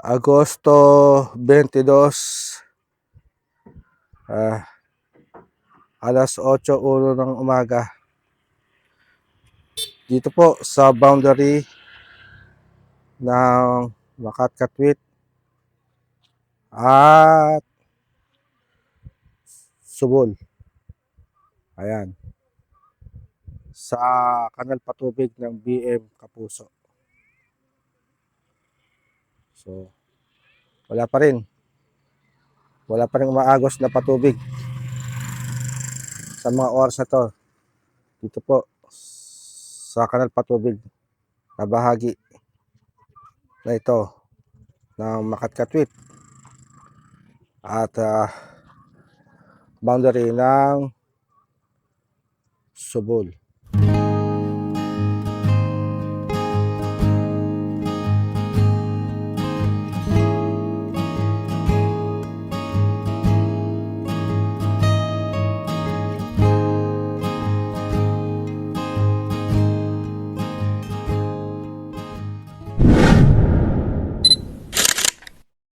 Agosto 22 ah, alas 8.01 ng umaga. Dito po sa boundary ng Makat Katwit at Subol. Ayan. Sa kanal patubig ng BM Kapuso so wala pa rin. Wala pa rin umaagos na patubig. Sa mga oras na to dito po sa kanal patubig na bahagi na ito ng Makatkatwit at ah, boundary ng Subol